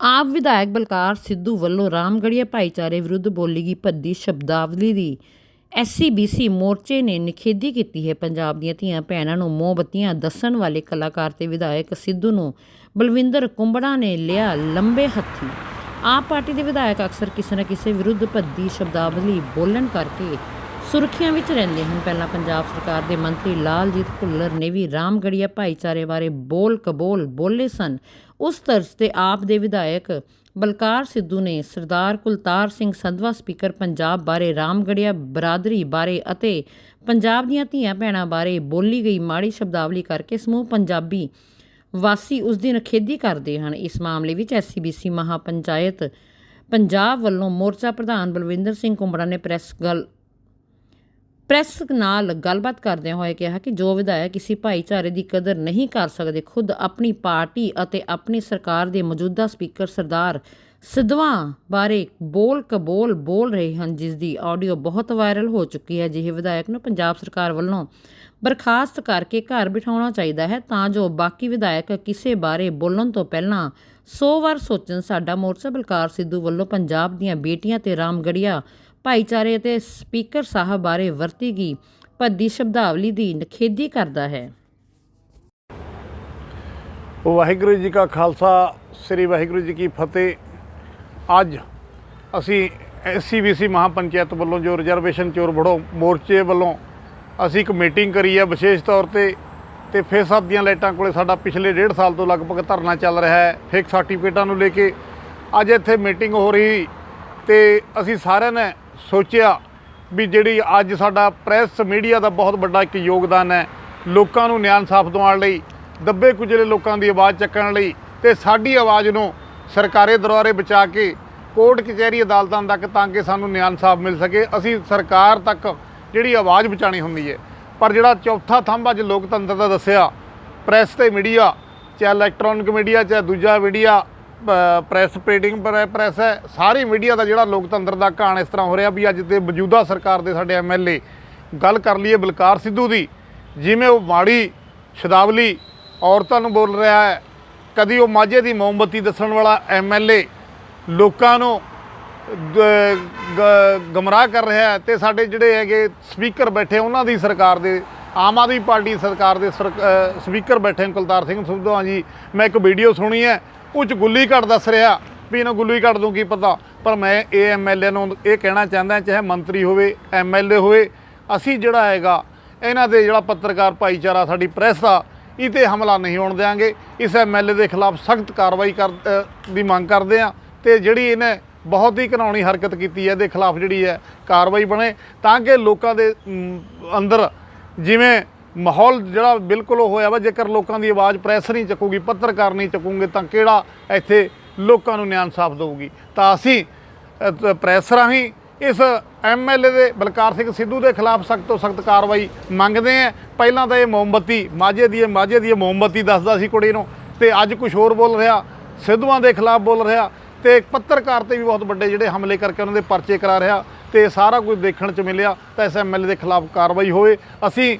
ਆਪ ਵਿਧਾਇਕ ਬਲਕਾਰ ਸਿੱਧੂ ਵੱਲੋਂ ਰਾਮਗੜੀਆ ਭਾਈਚਾਰੇ ਵਿਰੁੱਧ ਬੋਲੀ ਗਈ ਭੱਦੀ ਸ਼ਬਦਾਵਲੀ ਦੀ ਐਸਸੀਬੀਸੀ ਮੋਰਚੇ ਨੇ ਨਿਖੇਧੀ ਕੀਤੀ ਹੈ। ਪੰਜਾਬ ਦੀਆਂ ਧੀਆਂ ਭੈਣਾਂ ਨੂੰ ਮੋਮਬੱਤੀਆਂ ਦੱਸਣ ਵਾਲੇ ਕਲਾਕਾਰ ਤੇ ਵਿਧਾਇਕ ਸਿੱਧੂ ਨੂੰ ਬਲਵਿੰਦਰ ਕੁੰਬੜਾ ਨੇ ਲਿਆ ਲੰਬੇ ਹੱਥੀ। ਆਪ ਪਾਰਟੀ ਦੇ ਵਿਧਾਇਕ ਅਕਸਰ ਕਿਸੇ ਨਾ ਕਿਸੇ ਵਿਰੁੱਧ ਭੱਦੀ ਸ਼ਬਦਾਵਲੀ ਬੋਲਣ ਕਰਕੇ ਸੁਰਖੀਆਂ ਵਿੱਚ ਰਹਿੰਦੇ ਹਨ। ਪਹਿਲਾਂ ਪੰਜਾਬ ਸਰਕਾਰ ਦੇ ਮੰਤਰੀ ਲਾਲਜੀਤ ਭੁੱਲਰ ਨੇ ਵੀ ਰਾਮਗੜੀਆ ਭਾਈਚਾਰੇ ਬਾਰੇ ਬੋਲ ਕਬੋਲ ਬੋਲੇ ਸਨ। ਉਸ ਤਰਜ਼ ਤੇ ਆਪ ਦੇ ਵਿਧਾਇਕ ਬਲਕਾਰ ਸਿੱਧੂ ਨੇ ਸਰਦਾਰ ਕੁਲਤਾਰ ਸਿੰਘ ਸੰਧਵਾ, ਸਪੀਕਰ ਪੰਜਾਬ ਬਾਰੇ ਰਾਮਗੜੀਆ ਬਰਾਦਰੀ ਬਾਰੇ ਅਤੇ ਪੰਜਾਬ ਦੀਆਂ ਧੀਆਂ ਭੈਣਾਂ ਬਾਰੇ ਬੋਲੀ ਗਈ ਮਾੜੀ ਸ਼ਬਦਾਵਲੀ ਕਰਕੇ ਸਮੂਹ ਪੰਜਾਬੀ ਵਾਸੀ ਉਸ ਦੀ ਨਖੇਦੀ ਕਰਦੇ ਹਨ। ਇਸ ਮਾਮਲੇ ਵਿੱਚ ਐਸਸੀਬੀਸੀ ਮਹਾਪੰਚਾਇਤ ਪੰਜਾਬ ਵੱਲੋਂ ਮੋਰਚਾ ਪ੍ਰਧਾਨ ਬਲਵਿੰਦਰ ਸਿੰਘ ਕੁੰਬੜਾ ਨੇ ਪ੍ਰੈਸ ਗੱਲ ਪ੍ਰੈਸ ਨਾਲ ਗੱਲਬਾਤ ਕਰਦਿਆਂ ਹੋਏ ਕਿਹਾ ਕਿ ਜੋ ਵਿਧਾਇਕ ਕਿਸੇ ਭਾਈਚਾਰੇ ਦੀ ਕਦਰ ਨਹੀਂ ਕਰ ਸਕਦੇ, ਖੁਦ ਆਪਣੀ ਪਾਰਟੀ ਅਤੇ ਆਪਣੀ ਸਰਕਾਰ ਦੇ ਮੌਜੂਦਾ ਸਪੀਕਰ ਸਰਦਾਰ ਸਿੱਧਵਾਂ ਬਾਰੇ ਬੋਲ ਕਬੋਲ ਬੋਲ ਰਹੇ ਹਨ ਜਿਸ ਦੀ ਆਡੀਓ ਬਹੁਤ ਵਾਇਰਲ ਹੋ ਚੁੱਕੀ ਹੈ। ਜਿਹੇ ਵਿਧਾਇਕ ਨੂੰ ਪੰਜਾਬ ਸਰਕਾਰ ਵੱਲੋਂ ਬਰਖਾਸਤ ਕਰਕੇ ਘਰ ਬਿਠਾਉਣਾ ਚਾਹੀਦਾ ਹੈ ਤਾਂ ਜੋ ਬਾਕੀ ਵਿਧਾਇਕ ਕਿਸੇ ਬਾਰੇ ਬੋਲਣ ਤੋਂ ਪਹਿਲਾਂ 100 ਵਾਰ ਸੋਚਣ। ਸਾਡਾ ਮੋਰਚਾ ਬਲਕਾਰ ਸਿੱਧੂ ਵੱਲੋਂ ਪੰਜਾਬ ਦੀਆਂ ਬੇਟੀਆਂ ਤੇ ਰਾਮਗੜੀਆ ਭਾਈਚਾਰੇ ਅਤੇ ਸਪੀਕਰ ਸਾਹਿਬ ਬਾਰੇ ਵਰਤੀ ਗਈ ਭੱਦੀ ਸ਼ਬਦਾਵਲੀ ਦੀ ਨਿਖੇਧੀ ਕਰਦਾ ਹੈ। ਵਾਹਿਗੁਰੂ ਜੀ ਕਾ ਖਾਲਸਾ, ਸ੍ਰੀ ਵਾਹਿਗੁਰੂ ਜੀ ਕੀ ਫਤਿਹ। ਅੱਜ ਅਸੀਂ ਐਸਸੀਬੀਸੀ ਮਹਾਪੰਚਾਇਤ ਵੱਲੋਂ ਜੋ ਰਿਜ਼ਰਵੇਸ਼ਨ ਚੋਰ ਬੜੋ ਮੋਰਚੇ ਵੱਲੋਂ ਅਸੀਂ ਇੱਕ ਮੀਟਿੰਗ ਕਰੀ ਹੈ ਵਿਸ਼ੇਸ਼ ਤੌਰ ਤੇ ਤੇ ਫੇਸਅਪ ਦੀਆਂ ਲਾਈਟਾਂ ਕੋਲੇ ਸਾਡਾ ਪਿਛਲੇ ਡੇਢ ਸਾਲ ਤੋਂ ਲਗਭਗ ਧਰਨਾ ਚੱਲ ਰਿਹਾ ਹੈ ਫੇਕ ਸਰਟੀਫਿਕੇਟਾਂ ਨੂੰ ਲੈ ਕੇ ਅੱਜ ਇੱਥੇ ਮੀਟਿੰਗ ਹੋ ਰਹੀ, ਤੇ ਅਸੀਂ ਸਾਰਿਆਂ ਨੇ ਸੋਚਿਆ ਵੀ ਜਿਹੜੀ ਅੱਜ ਸਾਡਾ ਪ੍ਰੈਸ ਮੀਡੀਆ ਦਾ ਬਹੁਤ ਵੱਡਾ ਇੱਕ ਯੋਗਦਾਨ ਹੈ, ਲੋਕਾਂ ਨੂੰ ਨਿਆਂ ਇਨਸਾਫ ਦਿਵਾਉਣ ਲਈ, ਦੱਬੇ ਕੁਚਲੇ ਲੋਕਾਂ ਦੀ ਆਵਾਜ਼ ਚੱਕਣ ਲਈ ਤੇ ਸਾਡੀ ਆਵਾਜ਼ ਨੂੰ ਸਰਕਾਰੀ ਦਰਬਾਰੇ ਬਚਾ ਕੇ ਕੋਰਟ ਕਚਹਿਰੀ ਅਦਾਲਤਾਂ ਤੱਕ ਤਾਂ ਕਿ ਸਾਨੂੰ ਨਿਆਂ ਇਨਸਾਫ ਮਿਲ ਸਕੇ, ਅਸੀਂ ਸਰਕਾਰ ਤੱਕ ਜਿਹੜੀ ਆਵਾਜ਼ ਪਹੁੰਚਾਉਣੀ ਹੁੰਦੀ ਹੈ। ਪਰ ਜਿਹੜਾ ਚੌਥਾ ਥੰਮ ਅੱਜ ਲੋਕਤੰਤਰ ਦਾ ਦੱਸਿਆ, ਪ੍ਰੈਸ ਤੇ ਮੀਡੀਆ, ਚਾਹੇ ਇਲੈਕਟ੍ਰੋਨਿਕ ਮੀਡੀਆ ਚਾਹੇ ਦੂਜਾ ਮੀਡੀਆ ਪ੍ਰੈਸ ਪ੍ਰਿੰਟਿੰਗ ਪ੍ਰੈਸ ਹੈ। ਸਾਰੀ ਮੀਡੀਆ ਦਾ ਜਿਹੜਾ ਲੋਕਤੰਤਰ ਦਾ ਕਹਾਣ ਇਸ ਤਰ੍ਹਾਂ ਹੋ ਰਿਹਾ ਵੀ ਅੱਜ ਦੇ ਮੌਜੂਦਾ ਸਰਕਾਰ ਦੇ ਸਾਡੇ ਐਮਐਲਏ ਗੱਲ ਕਰ ਲਈਏ ਬਲਕਾਰ ਸਿੱਧੂ ਦੀ। ਜਿਵੇਂ ਉਹ ਮਾੜੀ ਸ਼ਦਾਵਲੀ ਔਰਤਾਂ ਨੂੰ ਬੋਲ ਰਿਹਾ ਹੈ, ਕਦੀ ਉਹ ਮਾਝੇ ਦੀ ਮੋਮਬੱਤੀ ਦੱਸਣ ਵਾਲਾ ਐਮਐਲਏ ਲੋਕਾਂ ਨੂੰ ਗ- ਗਮਰਾਹ ਕਰ ਰਿਹਾ ਹੈ ਤੇ ਸਾਡੇ ਜਿਹੜੇ ਹੈਗੇ ਸਪੀਕਰ ਬੈਠੇ ਉਹਨਾਂ ਦੀ ਸਰਕਾਰ ਦੇ, ਆਮ ਆਦਮੀ ਪਾਰਟੀ ਸਰਕਾਰ ਦੇ ਸਰਕ- ਸਪੀਕਰ ਬੈਠੇ ਕੁਲਤਾਰ ਸਿੰਘ ਸਿੱਧੂ ਜੀ, ਮੈਂ ਇੱਕ ਵੀਡੀਓ ਸੁਣੀ ਹੈ। ਉਹ 'ਚ ਗੁੱਲੀ ਘੜ ਦੱਸ ਰਿਹਾ ਵੀ ਇਹਨਾਂ ਗੁੱਲੀ ਘੜ ਦੂੰ, ਕੀ ਪਤਾ। ਪਰ ਮੈਂ ਇਹ ਐਮਐਲਏ ਨੂੰ ਇਹ ਕਹਿਣਾ ਚਾਹੁੰਦਾ, ਚਾਹੇ ਮੰਤਰੀ ਹੋਵੇ ਐਮਐਲਏ ਹੋਵੇ, ਅਸੀਂ ਜਿਹੜਾ ਹੈਗਾ, ਇਹਨਾਂ ਦੇ ਜਿਹੜਾ ਪੱਤਰਕਾਰ ਭਾਈਚਾਰਾ, ਸਾਡੀ ਪ੍ਰੈਸ ਆ ਇਹ 'ਤੇ ਹਮਲਾ ਨਹੀਂ ਹੋਣ ਦੇਵਾਂਗੇ ਇਸ ਐਮਐਲਏ ਦੇ ਖਿਲਾਫ ਸਖਤ ਕਾਰਵਾਈ ਕਰ ਦੀ ਮੰਗ ਕਰਦੇ ਆ ਤੇ ਜਿਹੜੀ ਇਹਨੇ ਬਹੁਤ ਹੀ ਘਿਨਾਉਣੀ ਹਰਕਤ ਕੀਤੀ ਹੈ, ਇਹਦੇ ਖਿਲਾਫ ਜਿਹੜੀ ਹੈ ਕਾਰਵਾਈ ਬਣੇ, ਤਾਂ ਕਿ ਲੋਕਾਂ ਦੇ ਅੰਦਰ ਜਿਵੇਂ ਮਾਹੌਲ ਜਿਹੜਾ ਬਿਲਕੁਲ ਉਹ ਹੋਇਆ ਵਾ ਜੇਕਰ ਲੋਕਾਂ ਦੀ ਆਵਾਜ਼ ਪ੍ਰੈਸ ਨਹੀਂ ਚੱਕੂਗੀ ਪੱਤਰਕਾਰ ਨਹੀਂ ਚੱਕੂਗੇ ਤਾਂ ਕਿਹੜਾ ਇੱਥੇ ਲੋਕਾਂ ਨੂੰ ਨਿਆਂ ਇਨਸਾਫ ਦੇਊਗੀ? ਤਾਂ ਅਸੀਂ ਅ, ਤ- ਪ੍ਰੈਸ ਰਾਹੀਂ ਇਸ ਐਮਐਲਏ ਦੇ ਬਲਕਾਰ ਸਿੰਘ ਸਿੱਧੂ ਦੇ ਖਿਲਾਫ ਸਖਤ ਤੋਂ ਸਖਤ ਕਾਰਵਾਈ ਮੰਗਦੇ ਆ ਪਹਿਲਾਂ ਤਾਂ ਇਹ ਮੋਮਬੱਤੀ ਮਾਝੇ ਦੀ ਇਹ ਮਾਝੇ ਦੀ ਇਹ ਮੋਮਬੱਤੀ ਦੱਸਦਾ ਸੀ ਕੁੜੀ ਨੂੰ ਤੇ ਅੱਜ ਕੁਝ ਹੋਰ ਬੋਲ ਰਿਹਾ ਸਿੱਧੂਆਂ ਦੇ ਖਿਲਾਫ ਬੋਲ ਰਿਹਾ ਤੇ ਇੱਕ ਪੱਤਰਕਾਰ ਤੇ ਵੀ ਬਹੁਤ ਵੱਡੇ ਜਿਹੜੇ ਹਮਲੇ ਕਰਕੇ ਉਹਨਾਂ ਦੇ ਪਰਚੇ ਕਰਾ ਰਿਹਾ ਤੇ ਸਾਰਾ ਕੁਝ ਦੇਖਣ ਚ ਮਿਲਿਆ ਤਾਂ ਇਸ ਐਮਐਲਏ ਦੇ ਖਿਲਾਫ ਕਾਰਵਾਈ ਹੋਵੇ। ਅਸੀਂ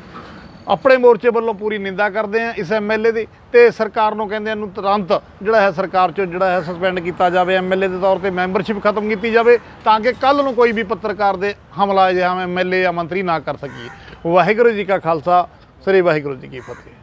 ਆਪਣੇ ਮੋਰਚੇ ਵੱਲੋਂ ਪੂਰੀ ਨਿੰਦਾ ਕਰਦੇ ਹਾਂ ਇਸ ਐਮਐਲਏ ਦੀ ਤੇ ਸਰਕਾਰ ਨੂੰ ਕਹਿੰਦੇ ਇਹਨੂੰ ਤੁਰੰਤ ਜਿਹੜਾ ਹੈ ਸਰਕਾਰ ਚੋਂ ਜਿਹੜਾ ਹੈ ਸਸਪੈਂਡ ਕੀਤਾ ਜਾਵੇ ਐਮਐਲਏ ਦੇ ਤੌਰ ਤੇ ਮੈਂਬਰਸ਼ਿਪ ਖਤਮ ਕੀਤੀ ਜਾਵੇ ਤਾਂ ਕਿ ਕੱਲ ਨੂੰ ਕੋਈ ਵੀ ਪੱਤਰਕਾਰ ਦੇ ਹਮਲਾ ਜਾਂ ਐਮਐਲਏ ਜਾਂ ਮੰਤਰੀ ਨਾ ਕਰ ਸਕੀਏ। ਵਾਹਿਗੁਰੂ ਜੀ ਕਾ ਖਾਲਸਾ, ਸ੍ਰੀ ਵਾਹਿਗੁਰੂ ਜੀ ਕੀ ਫਤਿਹ।